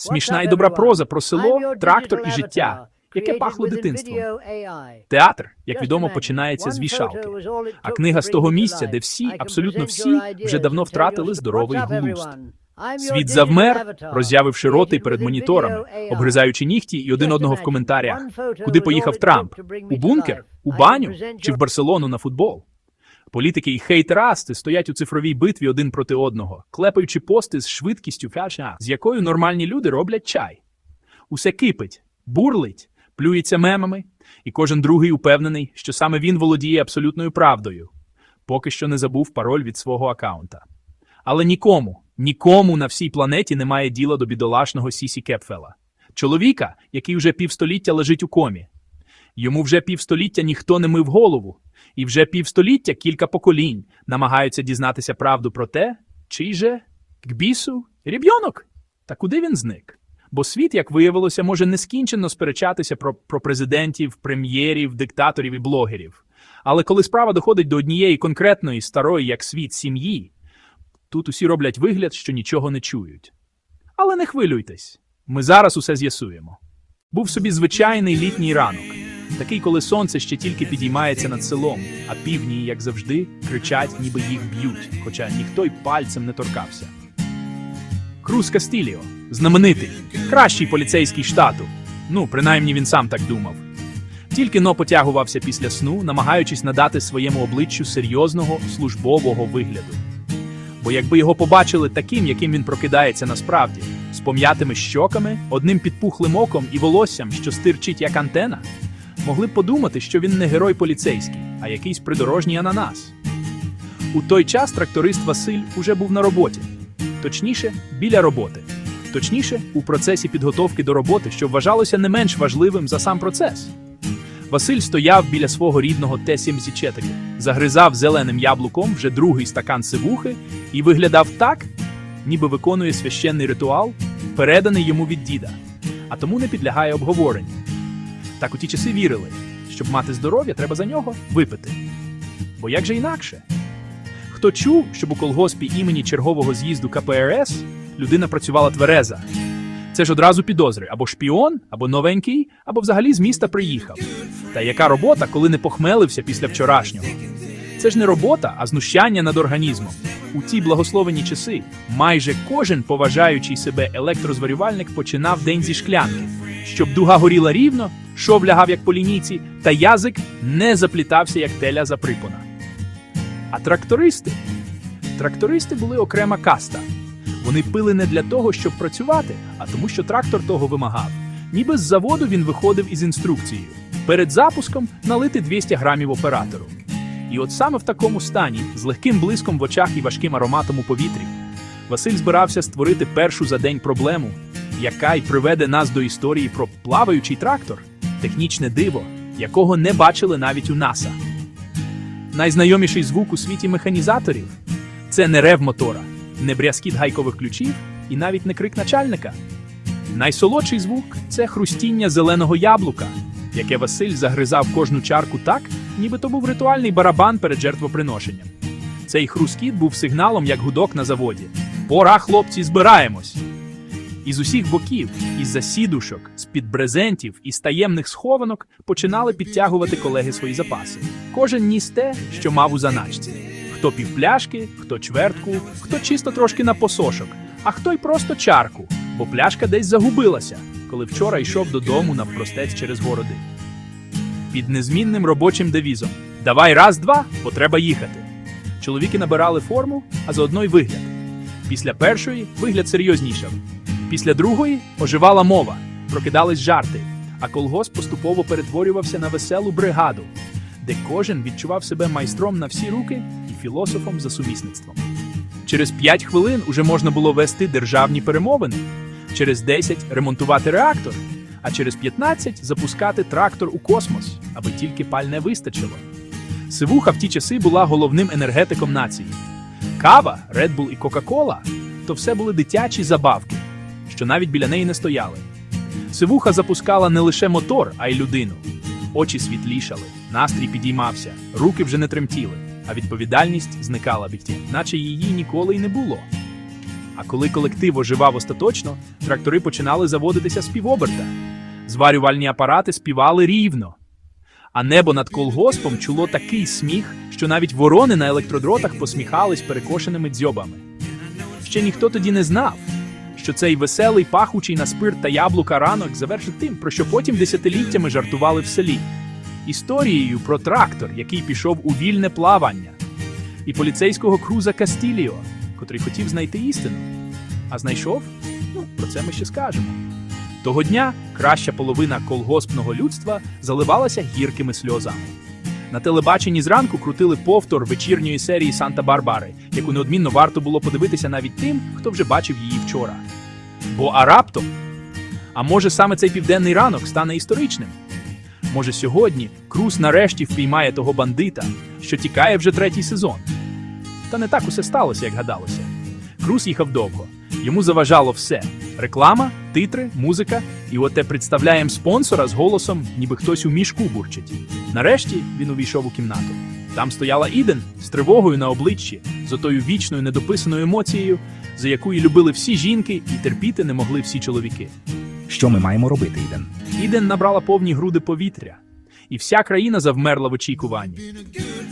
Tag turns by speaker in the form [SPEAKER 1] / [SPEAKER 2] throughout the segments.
[SPEAKER 1] Смішна і добра проза про село, трактор і життя, яке пахло дитинством. Театр, як відомо, починається з вішалки. А книга з того місця, де всі, абсолютно всі, вже давно втратили здоровий глузд. Світ завмер, роззявивши роти перед моніторами, обгризаючи нігті і один одного в коментарях. Куди поїхав Трамп? У бункер? У баню? Чи в Барселону на футбол? Політики і хейтерасти стоять у цифровій битві один проти одного, клепаючи пости з швидкістю фяша, з якою нормальні люди роблять чай. Усе кипить, бурлить, плюється мемами, і кожен другий упевнений, що саме він володіє абсолютною правдою, поки що не забув пароль від свого акаунта. Але нікому, нікому на всій планеті немає діла до бідолашного Сісі Кепфела. Чоловіка, який вже півстоліття лежить у комі. Йому вже півстоліття ніхто не мив голову, і вже півстоліття кілька поколінь намагаються дізнатися правду про те, чий же к бісу ріб'йонок. Та куди він зник? Бо світ, як виявилося, може нескінченно сперечатися про, про президентів, прем'єрів, диктаторів і блогерів. Але коли справа доходить до однієї конкретної старої, як світ сім'ї, тут усі роблять вигляд, що нічого не чують. Але не хвилюйтесь, ми зараз усе з'ясуємо. Був собі звичайний літній ранок, такий, коли сонце ще тільки підіймається над селом, а півні, як завжди, кричать, ніби їх б'ють, хоча ніхто й пальцем не торкався. Круз Кастіліо, знаменитий, кращий поліцейський штату. Ну, принаймні він сам так думав. Тільки но потягувався після сну, намагаючись надати своєму обличчю серйозного службового вигляду. Бо якби його побачили таким, яким він прокидається насправді, з пом'ятими щоками, одним підпухлим оком і волоссям, що стирчить як антена, могли б подумати, що він не герой поліцейський, а якийсь придорожній ананас. У той час тракторист Василь уже був на роботі, точніше, біля роботи, точніше, у процесі підготовки до роботи, що вважалося не менш важливим за сам процес. Василь стояв біля свого рідного Т-74, загризав зеленим яблуком вже другий стакан сивухи і виглядав так, ніби виконує священний ритуал, переданий йому від діда, а тому не підлягає обговоренню. Так у ті часи вірили, щоб мати здоров'я, треба за нього випити. Бо як же інакше? Хто чув, щоб у колгоспі імені чергового з'їзду КПРС людина працювала твереза? Це ж одразу підозри або шпіон, або новенький, або взагалі з міста приїхав. Та яка робота, коли не похмелився після вчорашнього? Це ж не робота, а знущання над організмом. У ті благословені часи майже кожен поважаючий себе електрозварювальник починав день зі шклянки, щоб дуга горіла рівно, шов лягав як по лінійці, та язик не заплітався, як теля за припона. А трактористи? Трактористи були окрема каста. Вони пили не для того, щоб працювати, а тому, що трактор того вимагав. Ніби з заводу він виходив із інструкцією перед запуском налити 200 грамів оператору. І от саме в такому стані, з легким блиском в очах і важким ароматом у повітрі, Василь збирався створити першу за день проблему, яка й приведе нас до історії про плаваючий трактор, технічне диво, якого не бачили навіть у НАСА. Найзнайоміший звук у світі механізаторів це не рев мотора, не брязкіт гайкових ключів і навіть не крик начальника. Найсолодший звук це хрустіння зеленого яблука, яке Василь загризав кожну чарку так, ніби то був ритуальний барабан перед жертвоприношенням. Цей хрускіт був сигналом, як гудок на заводі. Пора, хлопці, збираємось! Із усіх боків, із-за сідушок, з-під брезентів і таємних схованок починали підтягувати колеги свої запаси. Кожен ніс те, що мав у заначці. Хто півпляшки, хто чвертку, хто чисто трошки на посошок, а хто й просто чарку, бо пляшка десь загубилася, коли вчора йшов додому навпростець через городи. Під незмінним робочим девізом Давай раз, два, бо треба їхати. Чоловіки набирали форму, а заодно й вигляд. Після першої вигляд серйознішав. Після другої оживала мова, прокидались жарти, а колгосп поступово перетворювався на веселу бригаду, де кожен відчував себе майстром на всі руки і філософом за сумісництвом. Через 5 хвилин уже можна було вести державні перемовини, через 10 ремонтувати реактор, а через 15 запускати трактор у космос, аби тільки пальне вистачило. Сивуха в ті часи була головним енергетиком нації. Кава, Red Bull і Кока-Кола то все були дитячі забавки, що навіть біля неї не стояли. Сивуха запускала не лише мотор, а й людину. Очі світлішали, настрій підіймався, руки вже не тремтіли, а відповідальність зникала тінь, наче її ніколи й не було. А коли колектив оживав остаточно, трактори починали заводитися з півоберта. Зварювальні апарати співали рівно. А небо над колгоспом чуло такий сміх, що навіть ворони на електродротах посміхались перекошеними дзьобами. Ще ніхто тоді не знав, що цей веселий, пахучий на спирт та яблука ранок завершить тим, про що потім десятиліттями жартували в селі. Історією про трактор, який пішов у вільне плавання, і поліцейського круза Кастіліо, котрий хотів знайти істину. А знайшов? Ну, про це ми ще скажемо. Того дня краща половина колгоспного людства заливалася гіркими сльозами. На телебаченні зранку крутили повтор вечірньої серії Санта-Барбари, яку неодмінно варто було подивитися навіть тим, хто вже бачив її вчора. Бо а раптом? А може саме цей південний ранок стане історичним? Може сьогодні Круз нарешті впіймає того бандита, що тікає вже третій сезон. Та не так усе сталося, як гадалося. Круз їхав довго. Йому заважало все: реклама, титри, музика, і оте представляєм спонсора з голосом, ніби хтось у мішку бурчить. Нарешті він увійшов у кімнату. Там стояла Іден з тривогою на обличчі, з отою вічною недописаною емоцією, за яку і любили всі жінки і терпіти не могли всі чоловіки.
[SPEAKER 2] Що ми маємо робити, Іден?
[SPEAKER 1] Іден набрала повні груди повітря, і вся країна завмерла в очікуванні.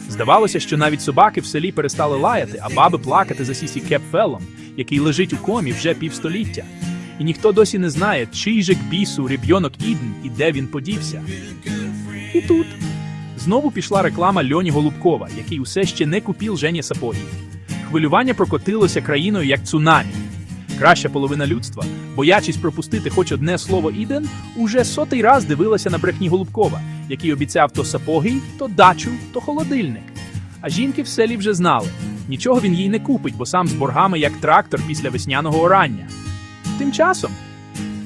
[SPEAKER 1] Здавалося, що навіть собаки в селі перестали лаяти, а баби плакати за сісі Кепфелом, який лежить у комі вже півстоліття. І ніхто досі не знає, чий же к бісу ребйонок Іден і де він подівся. І тут знову пішла реклама Льоні Голубкова, який усе ще не купив Жені сапоги. Хвилювання прокотилося країною як цунамі. Краща половина людства, боячись пропустити хоч одне слово Іден, уже сотий раз дивилася на брехні Голубкова, який обіцяв то сапоги, то дачу, то холодильник. А жінки в селі вже знали, нічого він їй не купить, бо сам з боргами як трактор після весняного орання. Тим часом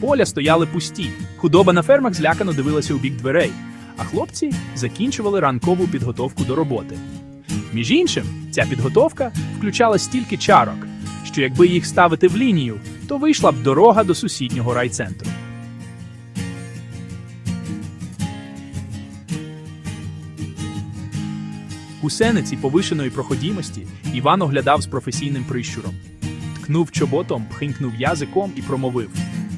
[SPEAKER 1] поля стояли пусті, худоба на фермах злякано дивилася у бік дверей, а хлопці закінчували ранкову підготовку до роботи. Між іншим, ця підготовка включала стільки чарок, що якби їх ставити в лінію, то вийшла б дорога до сусіднього райцентру. Гусениці повишеної проходімості Іван оглядав з професійним прищуром. Ткнув чоботом, пхинькнув язиком і промовив: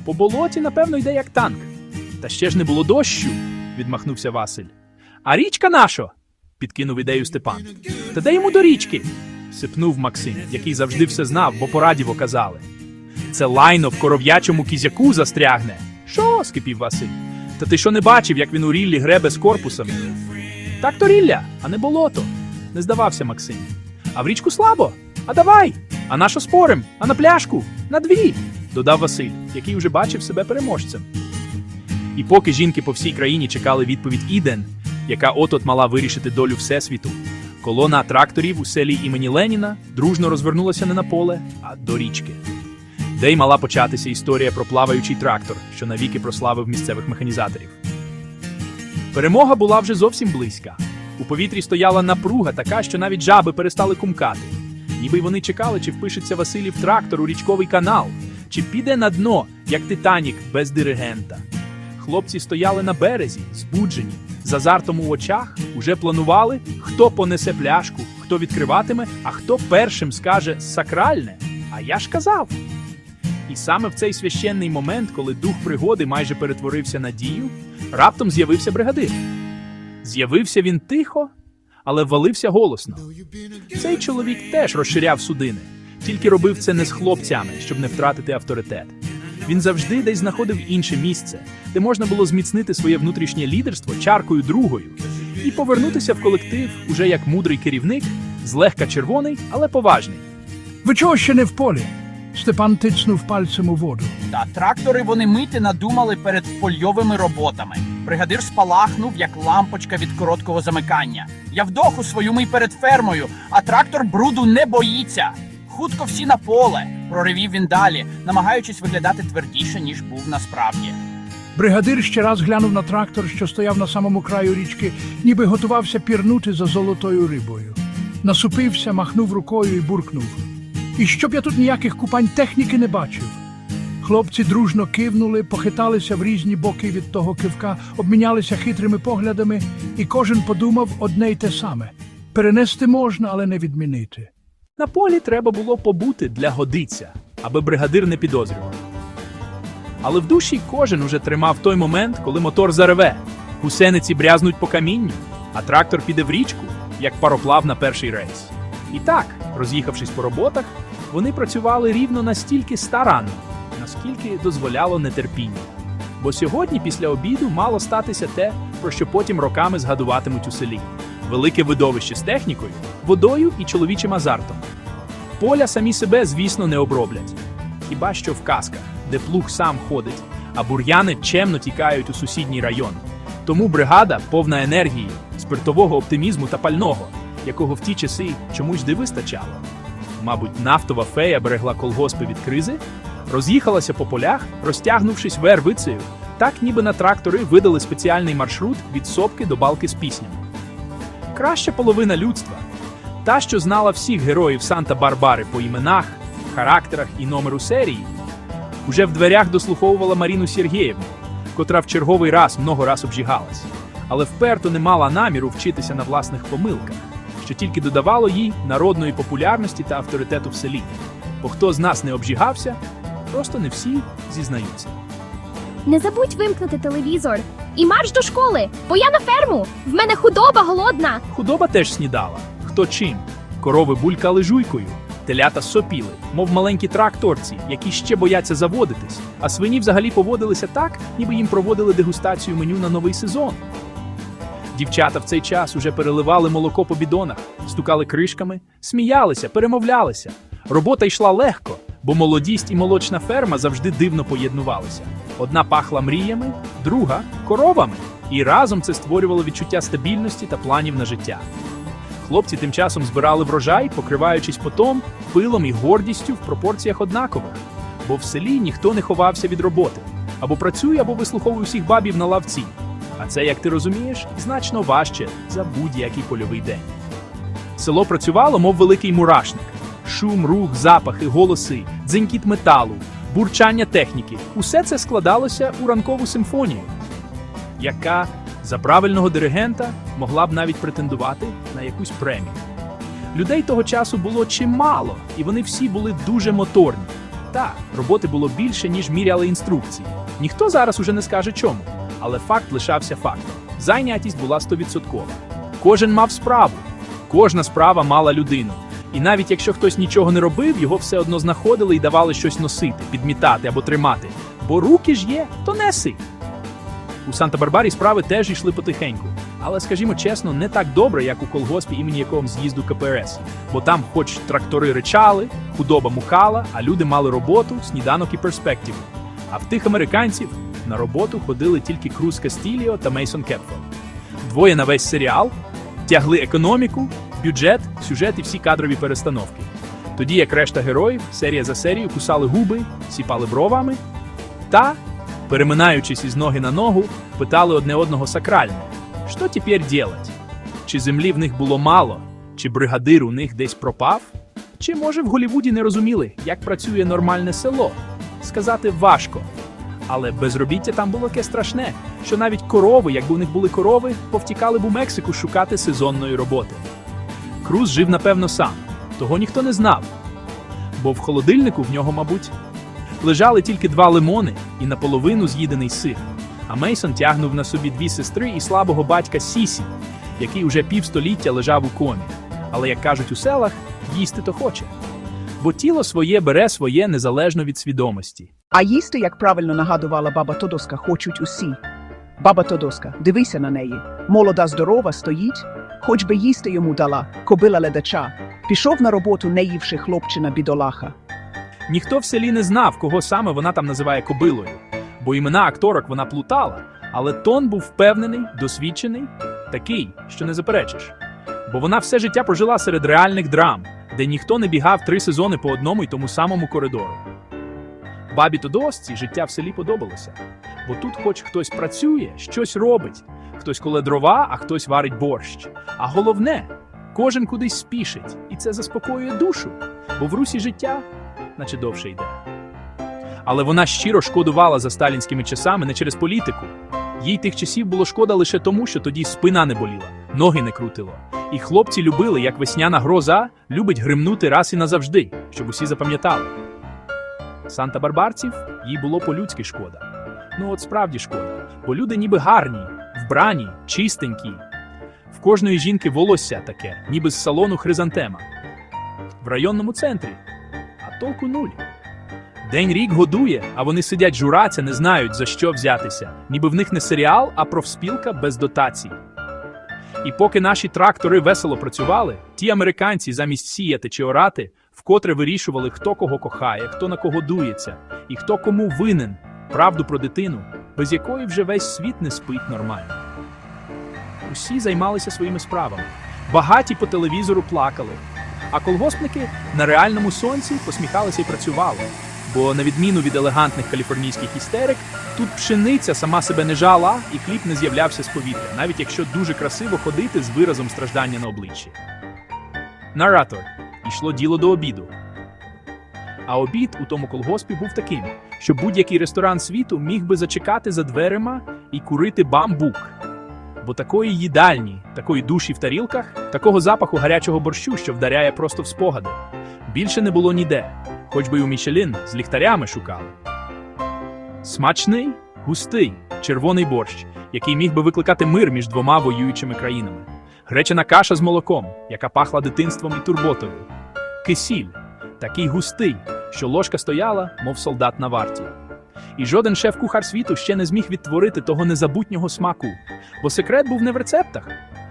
[SPEAKER 1] По болоті, напевно, йде як танк. Та ще ж не було дощу, відмахнувся Василь. А річка наша? підкинув ідею Степан. Та де йому до річки? сипнув Максим, який завжди все знав, бо по радіво казали. Це лайно в коров'ячому кізяку застрягне. Що? скипів Василь. Та ти що не бачив, як він у ріллі гребе з корпусами? Так то рілля, а не болото. Не здавався Максим. А в річку слабо? А давай! А на що спорим? А на пляшку? На дві! додав Василь, який уже бачив себе переможцем. І поки жінки по всій країні чекали відповідь Іден, яка от-от мала вирішити долю Всесвіту, колона тракторів у селі імені Леніна дружно розвернулася не на поле, а до річки. Де й мала початися історія про плаваючий трактор, що навіки прославив місцевих механізаторів. Перемога була вже зовсім близька. У повітрі стояла напруга така, що навіть жаби перестали кумкати. Ніби вони чекали, чи впишеться Василів трактор у річковий канал, чи піде на дно, як Титанік без диригента. Хлопці стояли на березі, збуджені, з азартом у очах, уже планували, хто понесе пляшку, хто відкриватиме, а хто першим скаже сакральне. А я ж казав. І саме в цей священний момент, коли дух пригоди майже перетворився на дію, раптом з'явився бригадир. З'явився він тихо, але валився голосно. Цей чоловік теж розширяв судини, тільки робив це не з хлопцями, щоб не втратити авторитет. Він завжди десь знаходив інше місце, де можна було зміцнити своє внутрішнє лідерство чаркою другою і повернутися в колектив уже як мудрий керівник, злегка червоний, але поважний.
[SPEAKER 3] Ви чого ще не в полі? Степан тицнув пальцем у воду.
[SPEAKER 4] Та трактори вони мити надумали перед польовими роботами. Бригадир спалахнув, як лампочка від короткого замикання. Я вдоху свою мий перед фермою, а трактор бруду не боїться. Хутко всі на поле, проривів він далі, намагаючись виглядати твердіше, ніж був насправді.
[SPEAKER 3] Бригадир ще раз глянув на трактор, що стояв на самому краю річки, ніби готувався пірнути за золотою рибою. Насупився, махнув рукою і буркнув. І щоб я тут ніяких купань техніки не бачив. Хлопці дружно кивнули, похиталися в різні боки від того кивка, обмінялися хитрими поглядами, і кожен подумав одне й те саме: перенести можна, але не відмінити.
[SPEAKER 1] На полі треба було побути для годиця. аби бригадир не підозрював. Але в душі кожен уже тримав той момент, коли мотор зареве, гусениці брязнуть по камінню, а трактор піде в річку, як пароплав на перший рейс. І так, роз'їхавшись по роботах, вони працювали рівно настільки старанно, наскільки дозволяло нетерпіння. Бо сьогодні, після обіду, мало статися те, про що потім роками згадуватимуть у селі: велике видовище з технікою, водою і чоловічим азартом. Поля самі себе, звісно, не оброблять. Хіба що в казках, де плуг сам ходить, а бур'яни чемно тікають у сусідній район. Тому бригада повна енергії, спиртового оптимізму та пального, якого в ті часи чомусь де вистачало. Мабуть, нафтова фея берегла колгоспи від кризи, роз'їхалася по полях, розтягнувшись вервицею, так ніби на трактори видали спеціальний маршрут від сопки до балки з піснями. Краща половина людства, та, що знала всіх героїв Санта-Барбари по іменах, характерах і номеру серії, уже в дверях дослуховувала Маріну Сергіївну, котра в черговий раз много раз обжігалась, але вперто не мала наміру вчитися на власних помилках, що тільки додавало їй народної популярності та авторитету в селі. Бо хто з нас не обжігався, просто не всі зізнаються.
[SPEAKER 5] Не забудь вимкнути телевізор. І марш до школи, бо я на ферму. В мене худоба голодна.
[SPEAKER 1] Худоба теж снідала. Хто чим? Корови булькали жуйкою, телята сопіли, мов маленькі тракторці, які ще бояться заводитись, а свині взагалі поводилися так, ніби їм проводили дегустацію меню на новий сезон. Дівчата в цей час уже переливали молоко по бідонах, стукали кришками, сміялися, перемовлялися. Робота йшла легко, бо молодість і молочна ферма завжди дивно поєднувалися. Одна пахла мріями, друга коровами, і разом це створювало відчуття стабільності та планів на життя. Хлопці тим часом збирали врожай, покриваючись потом, пилом і гордістю в пропорціях однакових, бо в селі ніхто не ховався від роботи або працює, або вислуховує усіх бабів на лавці. А це, як ти розумієш, значно важче за будь-який польовий день. Село працювало, мов великий мурашник. Шум, рух, запахи, голоси, дзенькіт металу, бурчання техніки усе це складалося у ранкову симфонію, яка за правильного диригента могла б навіть претендувати на якусь премію. Людей того часу було чимало, і вони всі були дуже моторні. Так, роботи було більше, ніж міряли інструкції. Ніхто зараз уже не скаже чому, але факт лишався фактом. Зайнятість була стовідсоткова. Кожен мав справу, кожна справа мала людину. І навіть якщо хтось нічого не робив, його все одно знаходили і давали щось носити, підмітати або тримати. Бо руки ж є, то неси. У Санта-Барбарі справи теж йшли потихеньку. Але, скажімо чесно, не так добре, як у колгоспі імені якого з'їзду КПРС. Бо там, хоч трактори ричали, худоба мукала, а люди мали роботу, сніданок і перспективу. А в тих американців на роботу ходили тільки Круз Кастіліо та Мейсон Кепфел. Двоє на весь серіал тягли економіку, бюджет, сюжет і всі кадрові перестановки. Тоді як решта героїв, серія за серією кусали губи, сіпали бровами та, переминаючись із ноги на ногу, питали одне одного сакральне: що тепер ділать? Чи землі в них було мало, чи бригадир у них десь пропав? Чи може в Голівуді не розуміли, як працює нормальне село? Сказати важко. Але безробіття там було таке страшне, що навіть корови, якби у них були корови, повтікали б у Мексику шукати сезонної роботи. Круз жив, напевно, сам, того ніхто не знав. Бо в холодильнику в нього, мабуть, лежали тільки два лимони і наполовину з'їдений сир. А Мейсон тягнув на собі дві сестри і слабого батька Сісі, який уже півстоліття лежав у комі. Але, як кажуть у селах, їсти то хоче. Бо тіло своє бере своє незалежно від свідомості.
[SPEAKER 6] А їсти, як правильно нагадувала баба Тодоска, хочуть усі. Баба Тодоска, дивися на неї. Молода, здорова, стоїть, хоч би їсти йому дала, кобила ледача. Пішов на роботу, не ївши хлопчина бідолаха.
[SPEAKER 1] Ніхто в селі не знав, кого саме вона там називає кобилою, бо імена акторок вона плутала, але тон був впевнений, досвідчений, такий, що не заперечиш. Бо вона все життя прожила серед реальних драм, де ніхто не бігав три сезони по одному й тому самому коридору. Бабі Тодосці життя в селі подобалося, бо тут хоч хтось працює, щось робить, хтось коле дрова, а хтось варить борщ. А головне, кожен кудись спішить, і це заспокоює душу, бо в русі життя наче довше йде. Але вона щиро шкодувала за сталінськими часами не через політику. Їй тих часів було шкода лише тому, що тоді спина не боліла, ноги не крутило. І хлопці любили, як весняна гроза любить гримнути раз і назавжди, щоб усі запам'ятали. Санта-Барбарців їй було по-людськи шкода. Ну от справді шкода, бо люди ніби гарні, вбрані, чистенькі. В кожної жінки волосся таке, ніби з салону хризантема. В районному центрі. А толку нуль. День рік годує, а вони сидять жураться, не знають за що взятися, ніби в них не серіал, а профспілка без дотацій. І поки наші трактори весело працювали, ті американці замість сіяти чи орати, вкотре вирішували, хто кого кохає, хто на кого дується, і хто кому винен правду про дитину, без якої вже весь світ не спить нормально. Усі займалися своїми справами. Багаті по телевізору плакали, а колгоспники на реальному сонці посміхалися і працювали. Бо, на відміну від елегантних каліфорнійських істерик, тут пшениця сама себе не жала і хліб не з'являвся з повітря, навіть якщо дуже красиво ходити з виразом страждання на обличчі. Наратор. Йшло діло до обіду. А обід у тому колгоспі був таким, що будь-який ресторан світу міг би зачекати за дверима і курити бамбук. Бо такої їдальні, такої душі в тарілках, такого запаху гарячого борщу, що вдаряє просто в спогади, більше не було ніде, хоч би й у Мішелін з ліхтарями шукали. Смачний, густий, червоний борщ, який міг би викликати мир між двома воюючими країнами. Гречана каша з молоком, яка пахла дитинством і турботою. Кисіль, такий густий, що ложка стояла, мов солдат на варті. І жоден шеф-кухар світу ще не зміг відтворити того незабутнього смаку, бо секрет був не в рецептах.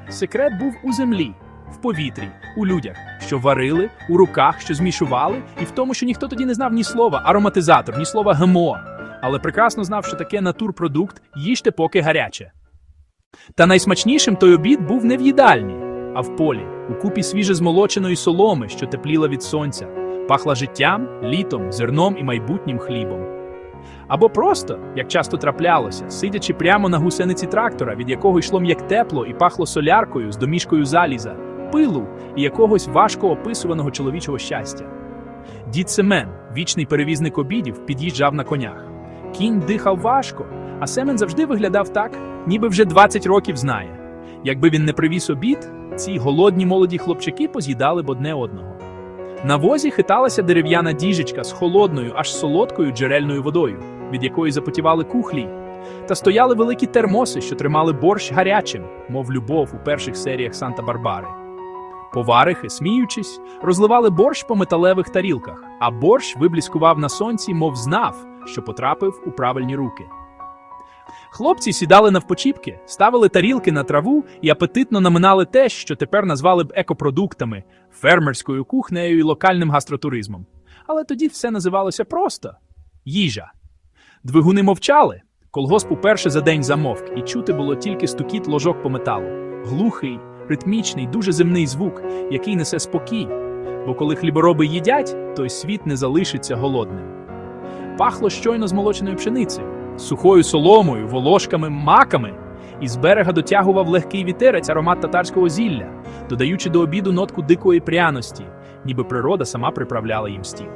[SPEAKER 1] Секрет був у землі, в повітрі, у людях, що варили, у руках, що змішували, і в тому, що ніхто тоді не знав ні слова ароматизатор, ні слова ГМО, але прекрасно знав, що таке натурпродукт їжте поки гаряче. Та найсмачнішим той обід був не в їдальні, а в полі, у купі свіже змолоченої соломи, що тепліла від сонця, пахла життям, літом, зерном і майбутнім хлібом. Або просто, як часто траплялося, сидячи прямо на гусениці трактора, від якого йшло м'як тепло і пахло соляркою з домішкою заліза, пилу і якогось важко описуваного чоловічого щастя. Дід Семен, вічний перевізник обідів, під'їжджав на конях. Кінь дихав важко, а Семен завжди виглядав так, ніби вже 20 років знає. Якби він не привіз обід, ці голодні молоді хлопчики поз'їдали б одне одного. На возі хиталася дерев'яна діжечка з холодною, аж солодкою джерельною водою, від якої запотівали кухлі, та стояли великі термоси, що тримали борщ гарячим, мов любов у перших серіях Санта-Барбари. Поварихи, сміючись, розливали борщ по металевих тарілках, а борщ вибліскував на сонці, мов знав, що потрапив у правильні руки. Хлопці сідали навпочіпки, ставили тарілки на траву і апетитно наминали те, що тепер назвали б екопродуктами, фермерською кухнею і локальним гастротуризмом. Але тоді все називалося просто їжа. Двигуни мовчали. Колгосп уперше за день замовк, і чути було тільки стукіт ложок по металу. Глухий, ритмічний, дуже земний звук, який несе спокій. Бо коли хлібороби їдять, той світ не залишиться голодним. Пахло щойно змолоченою пшеницею, сухою соломою, волошками, маками, і з берега дотягував легкий вітерець аромат татарського зілля, додаючи до обіду нотку дикої пряності, ніби природа сама приправляла їм стіл.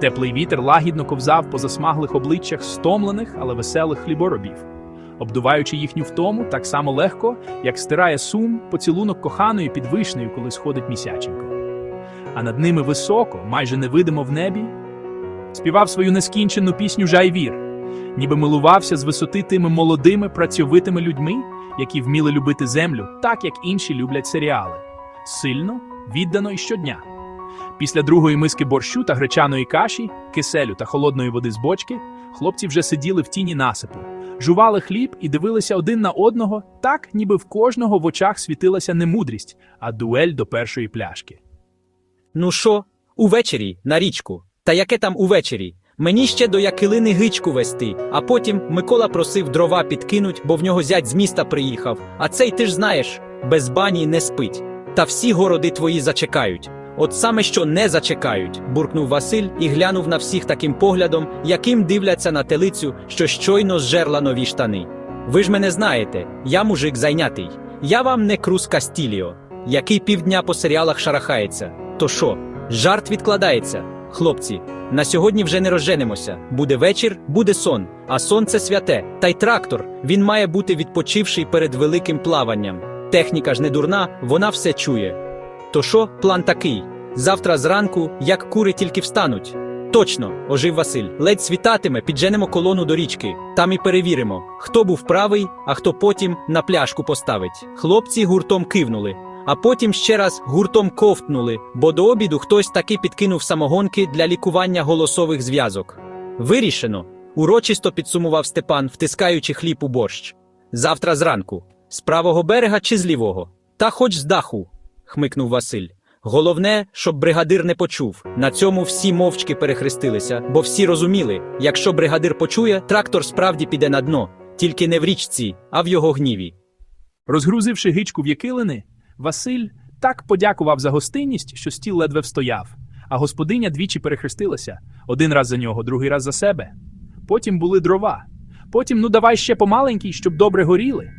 [SPEAKER 1] Теплий вітер лагідно ковзав по засмаглих обличчях стомлених, але веселих хліборобів, обдуваючи їхню втому так само легко, як стирає сум поцілунок коханої під вишнею, коли сходить місяченько. А над ними високо, майже невидимо в небі, співав свою нескінчену пісню Жайвір, ніби милувався з висоти тими молодими працьовитими людьми, які вміли любити землю, так як інші люблять серіали сильно, віддано і щодня. Після другої миски борщу та гречаної каші, киселю та холодної води з бочки, хлопці вже сиділи в тіні насипу, жували хліб і дивилися один на одного, так, ніби в кожного в очах світилася не мудрість, а дуель до першої пляшки.
[SPEAKER 7] Ну що, увечері на річку. Та яке там увечері? Мені ще до Якилини гичку вести, а потім Микола просив дрова підкинуть, бо в нього зять з міста приїхав. А цей ти ж знаєш, без бані не спить. Та всі городи твої зачекають. От саме що не зачекають, буркнув Василь і глянув на всіх таким поглядом, яким дивляться на телицю, що щойно зжерла нові штани. Ви ж мене знаєте, я мужик зайнятий. Я вам не Крус Кастіліо, який півдня по серіалах шарахається. То що, жарт відкладається? Хлопці, на сьогодні вже не розженемося. Буде вечір, буде сон, а сон це святе. Та й трактор. Він має бути відпочивший перед великим плаванням. Техніка ж не дурна, вона все чує. То що, план такий? Завтра зранку, як кури тільки встануть, Точно, ожив Василь. Ледь світатиме, підженемо колону до річки. Там і перевіримо, хто був правий, а хто потім на пляшку поставить. Хлопці гуртом кивнули, а потім ще раз гуртом ковтнули, бо до обіду хтось таки підкинув самогонки для лікування голосових зв'язок. Вирішено. Урочисто підсумував Степан, втискаючи хліб у борщ. Завтра зранку. З правого берега чи з лівого? Та хоч з даху, хмикнув Василь. Головне, щоб бригадир не почув. На цьому всі мовчки перехрестилися, бо всі розуміли, якщо бригадир почує, трактор справді піде на дно, тільки не в річці, а в його гніві.
[SPEAKER 1] Розгрузивши гичку в якилини, Василь так подякував за гостинність, що стіл ледве встояв, а господиня двічі перехрестилася один раз за нього, другий раз за себе. Потім були дрова. Потім, ну давай ще помаленький, щоб добре горіли.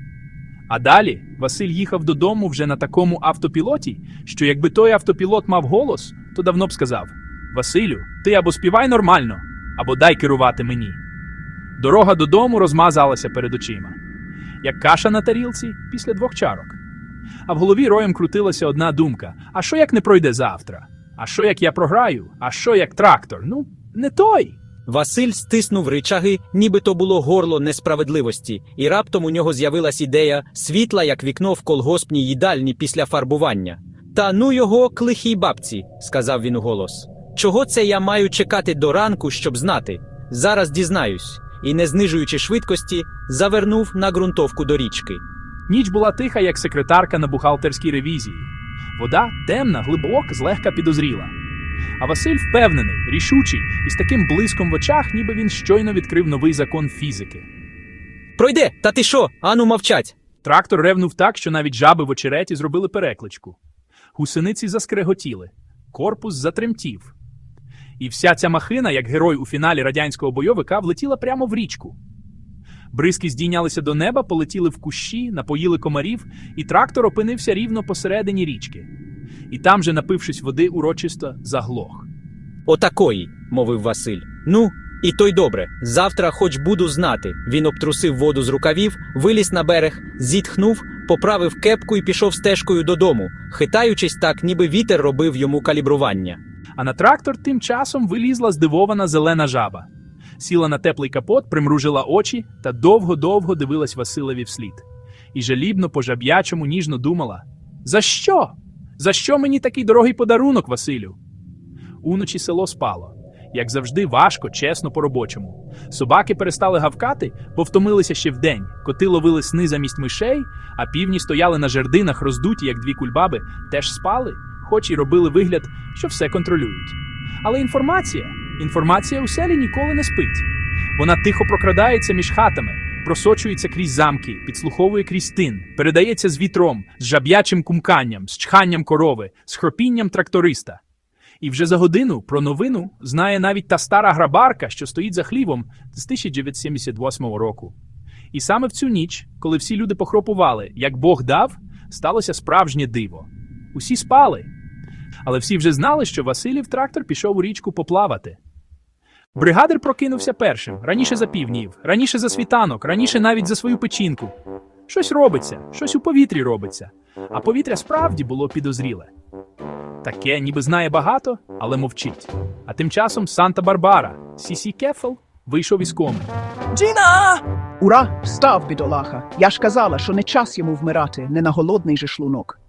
[SPEAKER 1] А далі Василь їхав додому вже на такому автопілоті, що якби той автопілот мав голос, то давно б сказав: Василю, ти або співай нормально, або дай керувати мені. Дорога додому розмазалася перед очима, як каша на тарілці після двох чарок. А в голові роєм крутилася одна думка: а що як не пройде завтра? А що як я програю? А що як трактор? Ну, не той.
[SPEAKER 7] Василь стиснув ричаги, ніби то було горло несправедливості, і раптом у нього з'явилась ідея світла, як вікно в колгоспній їдальні після фарбування. Та ну його к лихій бабці, сказав він уголос. Чого це я маю чекати до ранку, щоб знати? Зараз дізнаюсь. І, не знижуючи швидкості, завернув на ґрунтовку до річки.
[SPEAKER 1] Ніч була тиха, як секретарка на бухгалтерській ревізії. Вода темна, глибока, злегка підозріла. А Василь впевнений, рішучий і з таким блиском в очах, ніби він щойно відкрив новий закон фізики.
[SPEAKER 7] Пройде, та ти що? Ану мовчать.
[SPEAKER 1] Трактор ревнув так, що навіть жаби в очереті зробили перекличку. Гусениці заскреготіли, корпус затремтів. І вся ця махина, як герой у фіналі радянського бойовика, влетіла прямо в річку. Бризки здійнялися до неба, полетіли в кущі, напоїли комарів, і трактор опинився рівно посередині річки. І там же, напившись води, урочисто заглох.
[SPEAKER 7] Отакої, мовив Василь. Ну, і то й добре. Завтра хоч буду знати. Він обтрусив воду з рукавів, виліз на берег, зітхнув, поправив кепку і пішов стежкою додому, хитаючись так, ніби вітер робив йому калібрування.
[SPEAKER 1] А на трактор тим часом вилізла здивована зелена жаба. Сіла на теплий капот, примружила очі та довго-довго дивилась Василеві вслід. І жалібно по жаб'ячому ніжно думала: За що? За що мені такий дорогий подарунок, Василю? Уночі село спало. Як завжди, важко, чесно по-робочому. Собаки перестали гавкати, бо втомилися ще вдень. Коти ловили сни замість мишей, а півні стояли на жердинах, роздуті, як дві кульбаби, теж спали, хоч і робили вигляд, що все контролюють. Але інформація, інформація у селі ніколи не спить. Вона тихо прокрадається між хатами, просочується крізь замки, підслуховує крізь тин, передається з вітром, з жаб'ячим кумканням, з чханням корови, з хропінням тракториста. І вже за годину про новину знає навіть та стара грабарка, що стоїть за хлівом з 1978 року. І саме в цю ніч, коли всі люди похропували, як Бог дав, сталося справжнє диво. Усі спали. Але всі вже знали, що Василів трактор пішов у річку поплавати. Бригадир прокинувся першим, раніше за півднів, раніше за світанок, раніше навіть за свою печінку. Щось робиться, щось у повітрі робиться. А повітря справді було підозріле. Таке ніби знає багато, але мовчить. А тим часом Санта-Барбара, Сісі Кефел, вийшов із коми.
[SPEAKER 6] Джіна! Ура! Встав, бідолаха. Я ж казала, що не час йому вмирати, не на голодний же шлунок.